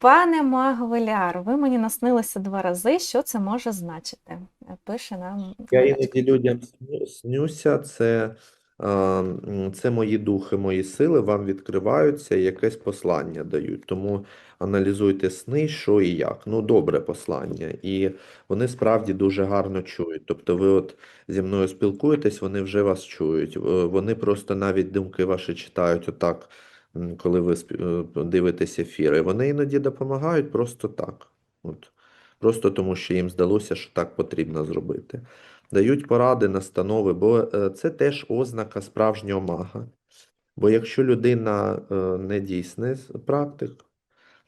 Пане Магвеляр, ви мені наснилися два рази. Що це може значити? Пише нам Я іноді людям снюся, це, е, це мої духи, мої сили вам відкриваються і якесь послання дають. Тому аналізуйте сни, що і як. Ну, добре послання. І вони справді дуже гарно чують. Тобто ви от зі мною спілкуєтесь, вони вже вас чують. Е, Вони просто навіть думки ваші читають отак, коли ви е, дивитесь ефіри. Вони іноді допомагають просто так. От. Просто тому, що їм здалося, що так потрібно зробити. Дають поради, настанови, бо е, це теж ознака справжнього мага. Бо якщо людина е, не дійсний практик,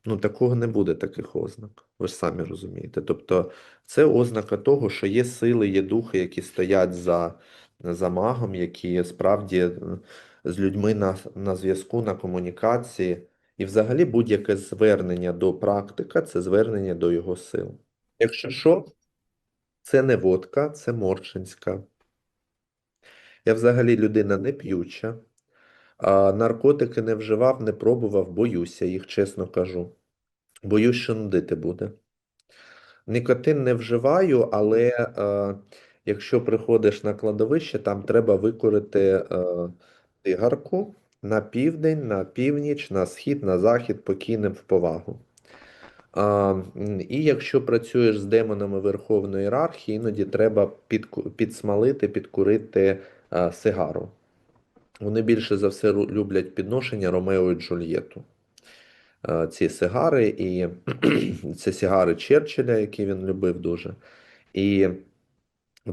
ну такого не буде таких ознак. Ви ж самі розумієте. Тобто це ознака того, що є сили, є духи, які стоять за, за магом, які справді з людьми на, на зв'язку, на комунікації. І взагалі будь-яке звернення до практика це звернення до його сил. Якщо що, це не водка, це моршинська. Я взагалі людина не п'юча, а наркотики не вживав, не пробував, боюся їх, чесно кажу. Боюсь, що нудити буде. Нікотин не вживаю, але е, якщо приходиш на кладовище, там треба викурити е, цигарку на південь, на північ, на схід, на захід, покійним в повагу. А, і якщо працюєш з демонами Верховної ієрархії, іноді треба підку- підсмалити, підкурити а, сигару. Вони більше за все люблять підношення Ромео і Джульєту. А, ці сигари, і це сигари Черчилля, які він любив дуже. І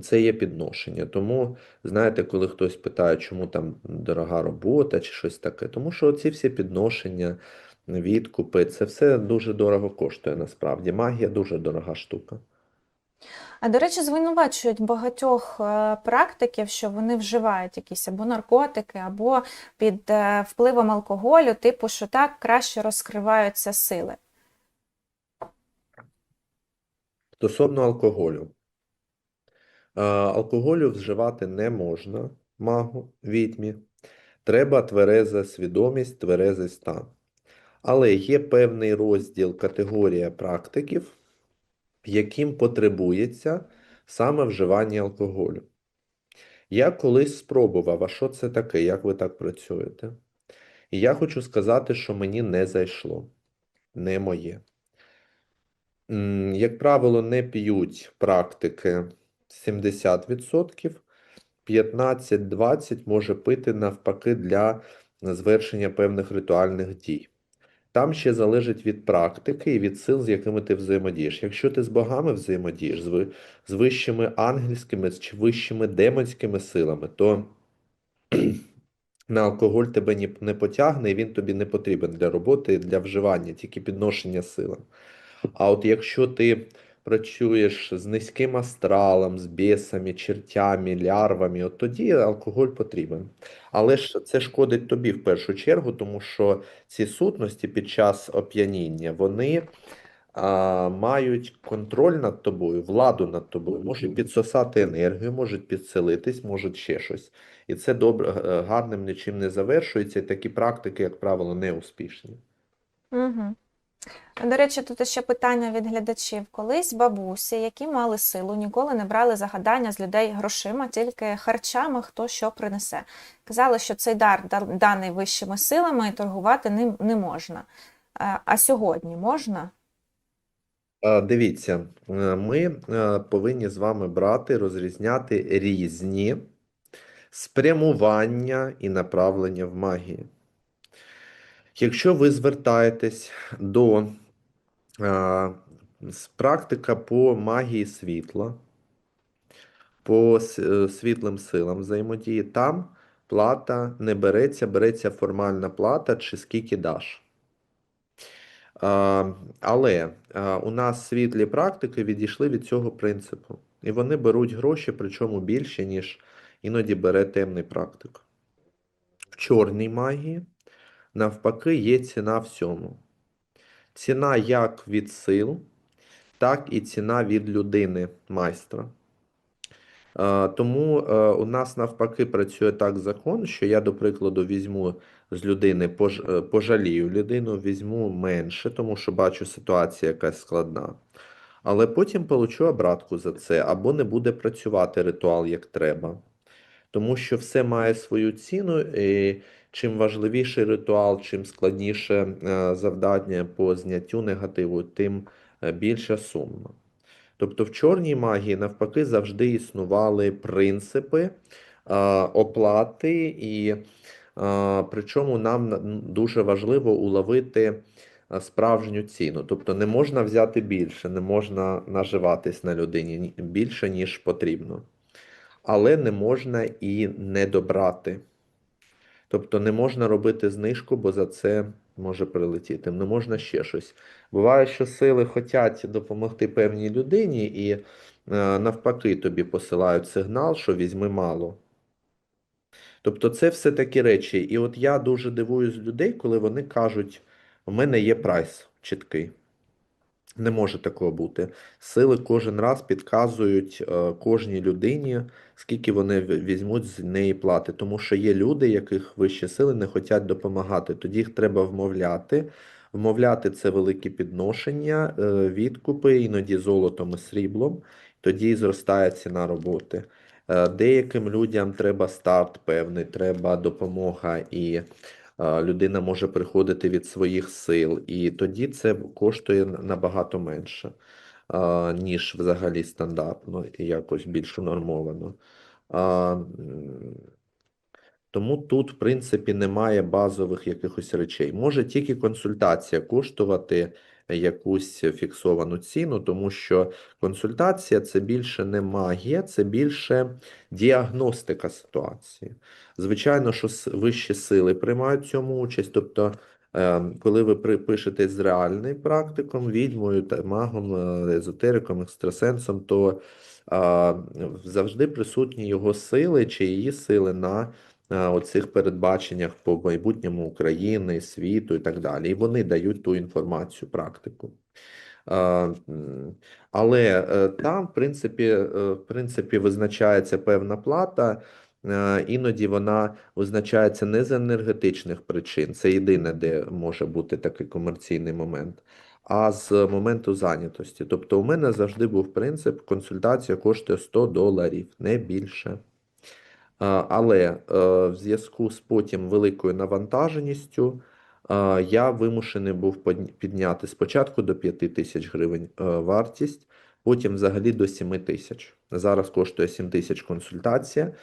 це є підношення. Тому, знаєте, коли хтось питає, чому там дорога робота чи щось таке, тому що ці всі підношення, відкупи, це все дуже дорого коштує насправді. Магія дуже дорога штука. А до речі, звинувачують багатьох е, практиків, що вони вживають якісь або наркотики, або під е, впливом алкоголю, типу, що так краще розкриваються сили. Стосовно алкоголю. Е, Алкоголю вживати не можна магу, відьмі. Треба твереза свідомість, тверезий стан. Але є певний розділ, категорія практиків, яким потребується саме вживання алкоголю. Я колись спробував, а що це таке, як ви так працюєте? І я хочу сказати, що мені не зайшло, не моє. Як правило, не п'ють практики 70%, 15-20% може пити навпаки для звершення певних ритуальних дій. Там ще залежить від практики і від сил, з якими ти взаємодієш. Якщо ти з богами взаємодієш, з, вищими ангельськими чи вищими демонськими силами, то на алкоголь тебе не потягне, і він тобі не потрібен для роботи, для вживання, тільки підношення силам. А от якщо ти працюєш з низьким астралом, з бісами, чертями, лярвами, от тоді алкоголь потрібен. Але ж це шкодить тобі в першу чергу, тому що ці сутності під час оп'яніння, вони а, мають контроль над тобою, владу над тобою, можуть підсосати енергію, можуть підселитись, можуть ще щось. І це добре, е, гарним нічим не завершується, і такі практики, як правило, не успішні. Угу. До речі, тут ще питання від глядачів. Колись бабусі, які мали силу, ніколи не брали загадання з людей грошима, тільки харчами, хто що принесе. Казали, що цей дар даний вищими силами і торгувати ним не можна. Е, А сьогодні можна? Дивіться, е, ми е, повинні з вами брати, розрізняти різні спрямування і направлення в магії. Якщо ви звертаєтесь до а, практика по магії світла, по е, світлим силам взаємодії, там плата не береться, береться формальна плата чи скільки даш. А, але а, у нас світлі практики відійшли від цього принципу. І вони беруть гроші, причому більше, ніж іноді бере темний практик. В чорній магії, навпаки, є ціна всьому. Ціна як від сил, так і ціна від людини, майстра. Е, Тому е, у нас навпаки працює так закон, що я, до прикладу, візьму з людини, е, пожалію людину, візьму менше, тому що бачу ситуація якась складна. Але потім получу обратку за це, або не буде працювати ритуал як треба. Тому що все має свою ціну, і чим важливіший ритуал, чим складніше е, завдання по зняттю негативу, тим е, більша сума. Тобто в чорній магії навпаки завжди існували принципи е, оплати, і причому нам дуже важливо уловити справжню ціну. Тобто не можна взяти більше, не можна наживатись на людині більше, ніж потрібно. Але не можна і не добрати. Тобто не можна робити знижку, бо за це може прилетіти. Не можна ще щось. Буває, що сили хочуть допомогти певній людині, і е, навпаки тобі посилають сигнал, що візьми мало. Тобто це все такі речі. І от я дуже дивуюсь людей, коли вони кажуть, у мене є прайс чіткий. Не може такого бути. Сили кожен раз підказують е, кожній людині, скільки вони візьмуть з неї плати. Тому що є люди, яких вищі сили не хочуть допомагати. Тоді їх треба вмовляти. Вмовляти це великі підношення, е, відкупи, іноді золотом і сріблом. Тоді і зростає ціна роботи. Е, Деяким людям треба старт певний, треба допомога і людина може приходити від своїх сил, і тоді це коштує набагато менше, ніж взагалі стандартно і якось більш нормовано. Тому тут, в принципі, немає базових якихось речей. Може тільки консультація коштувати якусь фіксовану ціну, тому що консультація це більше не магія, це більше діагностика ситуації. Звичайно, що вищі сили приймають цьому участь. Тобто, е, коли ви при- пишете з реальним практиком, відьмою, магом, е, езотериком, екстрасенсом, то завжди присутні його сили чи її сили на оцих передбаченнях по майбутньому України, світу і так далі. І вони дають ту інформацію, практику. Але е, там, в принципі, е, в принципі, визначається певна плата. Е, Іноді вона визначається не з енергетичних причин, це єдине, де може бути такий комерційний момент, а з моменту зайнятості. Тобто, у мене завжди був принцип: консультація коштує 100 доларів, не більше. Але е, в зв'язку з потім великою навантаженістю я вимушений був підняти спочатку до 5 тисяч гривень е, вартість, потім взагалі до 7 тисяч. Зараз коштує 7 тисяч консультація.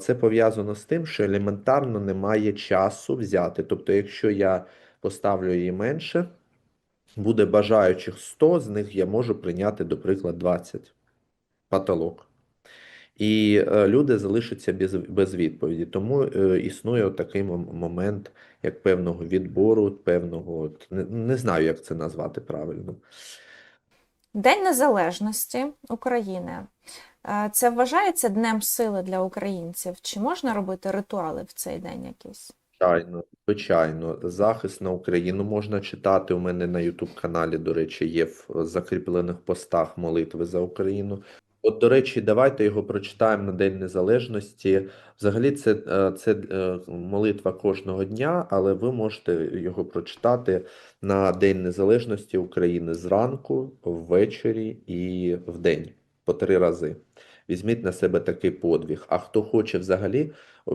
Це пов'язано з тим, що елементарно немає часу взяти. Тобто, якщо я поставлю її менше, буде бажаючих 100, з них я можу прийняти, до прикладу, 20. Потолок. І е, люди залишаться без, без відповіді. Тому е, існує такий момент, як певного відбору, певного, от, не, не знаю, як це назвати правильно. День Незалежності України. Е, Це вважається Днем сили для українців? Чи можна робити ритуали в цей день якісь? Звичайно, звичайно, захист на Україну можна читати. У мене на YouTube каналі, до речі, є в закріплених постах молитви за Україну. От, до речі, давайте його прочитаємо на День Незалежності. Взагалі, це, е, це е, молитва кожного дня, але ви можете його прочитати на День Незалежності України зранку, ввечері і вдень по три рази. Візьміть на себе такий подвиг. А хто хоче взагалі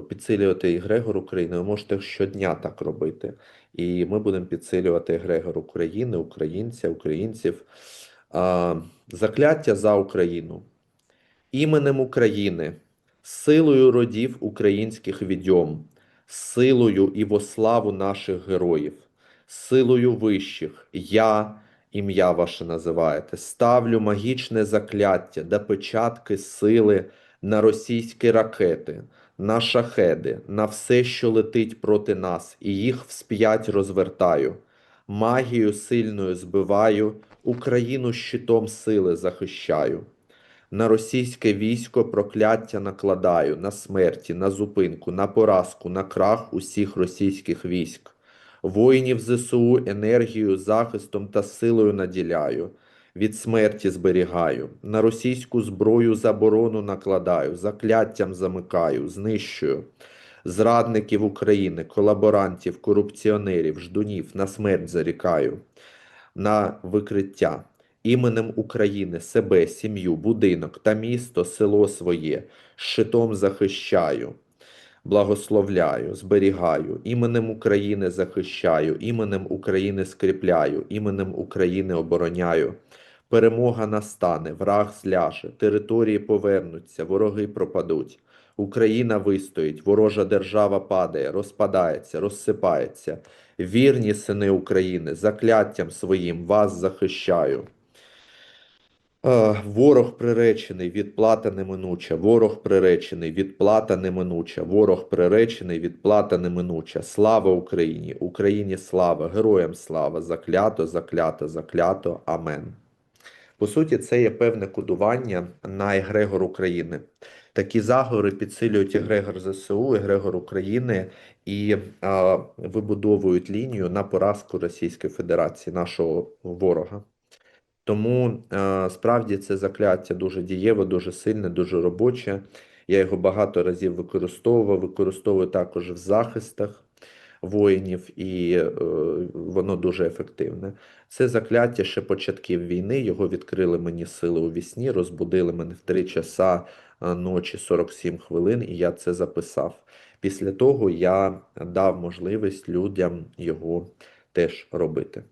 підсилювати егрегор України, ви можете щодня так робити. І ми будемо підсилювати егрегор України, українця, українців. Закляття за Україну. Іменем України, силою родів українських відьом, силою і во славу наших героїв, силою вищих, я, ім'я ваше називаєте, ставлю магічне закляття да печатки сили на російські ракети, на шахеди, на все, що летить проти нас, і їх всп'ять розвертаю. Магію сильною збиваю, Україну щитом сили захищаю. На російське військо прокляття накладаю, на смерті, на зупинку, на поразку, на крах усіх російських військ. Воїнів ЗСУ енергією, захистом та силою наділяю, від смерті зберігаю, на російську зброю заборону накладаю, закляттям замикаю, знищую. зрадників України, колаборантів, корупціонерів, ждунів на смерть зарікаю, на викриття. Іменем України себе, сім'ю, будинок та місто, село своє щитом захищаю. Благословляю, зберігаю, іменем України захищаю, іменем України скріпляю, іменем України обороняю. Перемога настане, враг зляже, території повернуться, вороги пропадуть. Україна вистоїть, ворожа держава падає, розпадається, розсипається. Вірні сини України, закляттям своїм вас захищаю. Е, Ворог приречений, відплата неминуча. Ворог приречений, відплата неминуча. Ворог приречений, відплата неминуча. Слава Україні! Україні слава! Героям слава! Заклято, заклято, заклято. Амен. По суті, це є певне кодування на егрегор України. Такі заговори підсилюють егрегор ЗСУ, егрегор України і а, вибудовують лінію на поразку Російської Федерації, нашого ворога. Тому е, справді це закляття дуже дієве, дуже сильне, дуже робоче. Я його багато разів використовував, використовую також в захистах воїнів, і е, воно дуже ефективне. Це закляття ще початків війни. Його відкрили мені сили у вісні, розбудили мене в 3 часа е, ночі 47 хвилин, і я це записав. Після того я дав можливість людям його теж робити.